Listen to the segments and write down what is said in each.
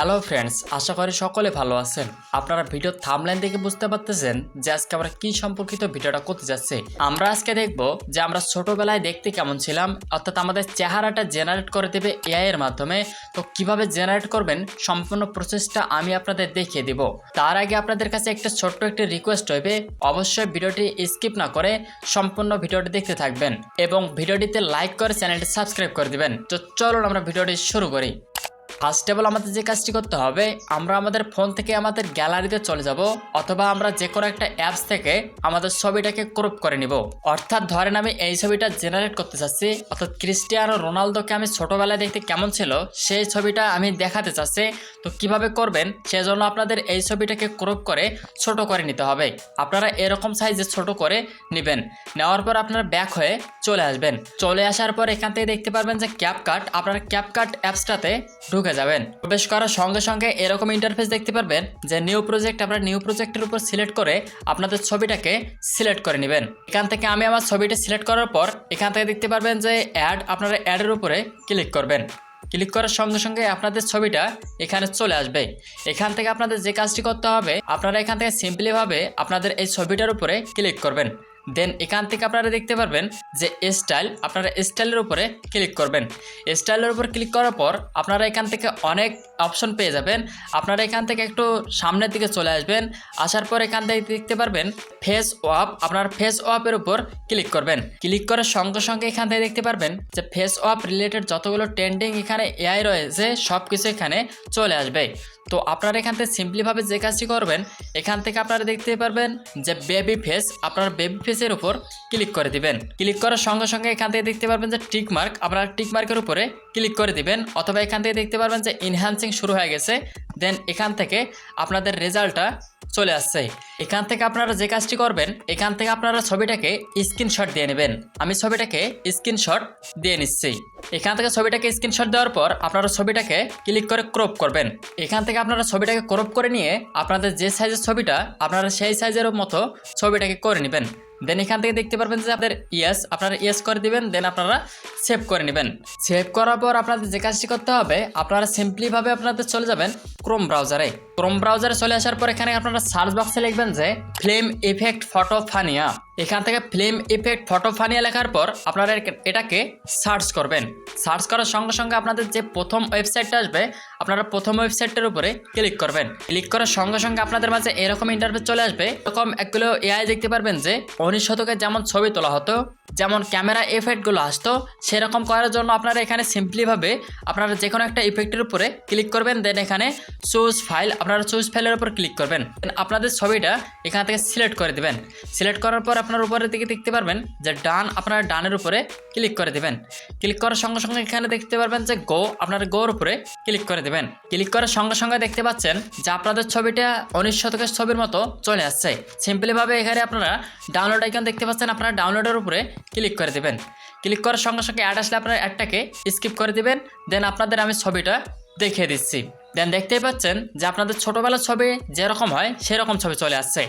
Hello friends, আশা করি সকলে ভালো আছেন। আপনারা ভিডিও থামলাইন দেখে বুঝতে পারতেছেন যে আজকে আমরা কি সম্পর্কিত ভিডিওটা করতে যাচ্ছি। আমরা আজকে দেখব যে আমরা ছোটবেলায় দেখতে কেমন ছিলাম, অর্থাৎ আমাদের চেহারাটা জেনারেট করে দেবে এআই এর মাধ্যমে। তো কীভাবে জেনারেট করবেন, সম্পূর্ণ প্রসেসটা আমি আপনাদের দেখিয়ে দিব। তার আগে আপনাদের কাছে একটা ছোট্ট একটি রিকোয়েস্ট হইবে অবশ্যই ভিডিওটি স্কিপ না করে সম্পূর্ণ ভিডিওটি দেখতে থাকবেন এবং ভিডিওটিতে লাইক করে চ্যানেলটি সাবস্ক্রাইব করে দিবেন। তো চলুন আমরা ভিডিওটি শুরু করি। ফার্স্ট অফ অল আমাদের যে কাজটি করতে হবে, আমরা আমাদের ফোন থেকে আমাদের গ্যালারিতে চলে যাব, অথবা আমরা যে কোনো একটা অ্যাপস থেকে আমাদের ছবিটাকে ক্রপ করে নিব। অর্থাৎ ধরেন আমি এই ছবিটা জেনারেট করতে চাচ্ছি, অর্থাৎ ক্রিস্টিয়ানো রোনালদোকে আমি ছোটোবেলায় দেখতে কেমন ছিল, সেই ছবিটা আমি দেখাতে চাচ্ছি। তো কীভাবে করবেন? সেজন্য আপনাদের এই ছবিটাকে ক্রপ করে ছোট করে নিতে হবে। আপনারা এরকম সাইজে ছোট করে নেবেন। নেওয়ার পর আপনারা ব্যাক হয়ে চলে আসবেন। চলে আসার পর এখান থেকে দেখতে পারবেন যে ক্যাপকাট আপনারা ক্যাপকাট অ্যাপসটাতে ঢুকে যাবেন। প্রবেশ করার সঙ্গে সঙ্গে এরকম ইন্টারফেস দেখতে পারবেন যে নিউ প্রজেক্ট আপনারা নিউ প্রজেক্টের উপর সিলেক্ট করে আপনাদের ছবিটাকে সিলেক্ট করে নেবেন। এখান থেকে আমি আমার ছবিটা সিলেক্ট করার পর এখান থেকে দেখতে পারবেন যে অ্যাড আপনারা অ্যাডের উপরে ক্লিক করবেন। ক্লিক করার সঙ্গে সঙ্গে আপনাদের ছবিটা এখানে চলে আসবে। এখান থেকে আপনাদের যে কাজটি করতে হবে, আপনারা এখান থেকে সিম্পলিভাবে আপনাদের এই ছবিটার উপরে ক্লিক করবেন। দেন এখান থেকে আপনারা দেখতে পারবেন যে স্টাইল আপনারা স্টাইলের উপরে ক্লিক করবেন। স্টাইলের উপর ক্লিক করার পর আপনারা এখান থেকে অনেক অপশন পেয়ে যাবেন। আপনারা এখান থেকে একটু সামনের দিকে চলে আসবেন। আসার পর এখান থেকে দেখতে পারবেন ফেস ওয়াপ আপনার ফেস ওয়াপের উপর ক্লিক করবেন। ক্লিক করার সঙ্গে সঙ্গে এখান থেকে দেখতে পারবেন যে ফেস ওয়াপ রিলেটেড যতগুলো ট্রেন্ডিং এখানে এআই রয়েছে সব কিছু এখানে চলে আসবে। তো আপনারা এখান থেকে সিম্পলিভাবে যে কাজটি করবেন, এখান থেকে আপনারা দেখতে পারবেন যে বেবি ফেস আপনার বেবি ফেসের উপর ক্লিক করে দিবেন। ক্লিক করার সঙ্গে সঙ্গে এখান থেকে দেখতে পারবেন যে টিক মার্ক আপনারা টিক মার্কের উপরে ক্লিক করে দিবেন, অথবা এখান থেকে দেখতে পারবেন যে ইনহ্যান্সিং শুরু হয়ে গেছে। দেন এখান থেকে আপনাদের রেজাল্টটা চলে আসছে। এখান থেকে আপনারা যে কাজটি করবেন, এখান থেকে আপনারা ছবিটাকে স্ক্রিনশট দিয়ে নেবেন। আমি ছবিটাকে স্ক্রিনশট দিয়ে নিচ্ছি। এখান থেকে ছবিটাকে স্ক্রিনশট দেওয়ার পর আপনারা ছবিটাকে ক্লিক করে ক্রপ করবেন। এখান থেকে আপনারা ছবিটাকে ক্রপ করে নিয়ে আপনাদের যে সাইজের ছবিটা, আপনারা সেই সাইজের মতো ছবিটাকে করে নেবেন। দেন এখান থেকে দেখতে পারবেন যে আপনাদের ইয়েস আপনারা ইয়েস করে দিবেন দেন আপনারা সেভ করে নেবেন। সেভ করার পর আপনাদের যে কাজটি করতে হবে, আপনারা সিম্পলিভাবে আপনাদের চলে যাবেন ক্রোম ব্রাউজারে ক্রোম ব্রাউজারে চলে আসার পর এখানে আপনারা সার্চ বক্সে লিখবেন যে ফ্লেম ইফেক্ট ফটো ফানিয়া এখান থেকে ফ্লেম ইফেক্ট ফটো ফানিয়া লেখার পর আপনারা এটাকে সার্চ করবেন। সার্চ করার সঙ্গে সঙ্গে আপনাদের যে প্রথম ওয়েবসাইটটা আসবে, আপনারা প্রথম ওয়েবসাইটটার উপরে ক্লিক করবেন। ক্লিক করার সঙ্গে সঙ্গে আপনাদের মাঝে এরকম ইন্টারফেস চলে আসবে। এরকম একগুলো এআই দেখতে পারবেন যে, উনিশ শতকে যেমন ছবি তোলা হতো, যেমন ক্যামেরা এফেক্টগুলো আসতো, সেরকম করার জন্য আপনারা এখানে সিম্পলিভাবে আপনারা যে কোনো একটা ইফেক্টের উপরে ক্লিক করবেন। দেন এখানে চুজ ফাইল আপনারা চুজ ফাইলের উপর ক্লিক করবেন। আপনাদের ছবিটা এখান থেকে সিলেক্ট করে দিবেন। সিলেক্ট করার পর আপনার উপরের দিকে দেখতে পারবেন যে ডান আপনার ডানের উপরে ক্লিক করে দেবেন। ক্লিক করার সঙ্গে সঙ্গে এখানে দেখতে পারবেন যে গো আপনার গোর উপরে ক্লিক করে দেবেন। ক্লিক করার সঙ্গে সঙ্গে দেখতে পাচ্ছেন যে আপনাদের ছবিটা উনিশ শতকের ছবির মতো চলে আসছে। সিম্পলিভাবে এখানে আপনারা ডাউনলোড আইকন দেখতে পাচ্ছেন, আপনারা ডাউনলোডের উপরে ক্লিক করে দেবেন। ক্লিক করার সঙ্গে সঙ্গে অ্যাড আসলে আপনারা অ্যাডটাকে স্কিপ করে দিবেন। দেন আপনাদের আমি ছবিটা দেখিয়ে দিচ্ছি। দেন দেখতেই পাচ্ছেন যে আপনাদের ছোটোবেলার ছবি যেরকম হয়, সেরকম ছবি চলে আসছে।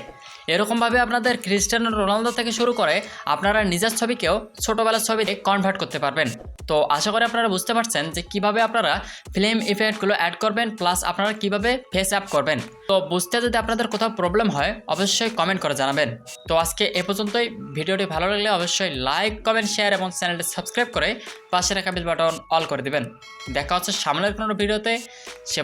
এরকমভাবে আপনাদের ক্রিস্টিয়ানো রোনালদো থেকে শুরু করে আপনারা নিজের ছবিকেও ছোটোবেলার ছবিতে কনভার্ট করতে পারবেন। তো আশা করি আপনারা বুঝতে পারছেন যে কীভাবে আপনারা ফিল্ম ইফেক্টগুলো অ্যাড করবেন প্লাস আপনারা কীভাবে ফেস অ্যাপ করবেন। তো বুঝতে যদি আপনাদের কোথাও প্রবলেম হয়, অবশ্যই কমেন্ট করে জানাবেন। তো আজকে এ পর্যন্তই। ভিডিওটি ভালো লাগলে অবশ্যই লাইক কমেন্ট শেয়ার এবং চ্যানেলটি সাবস্ক্রাইব করে পাশে রাখা বিল বাটন অল করে দিবেন। দেখা হচ্ছে সামনের কোনো ভিডিওতে সে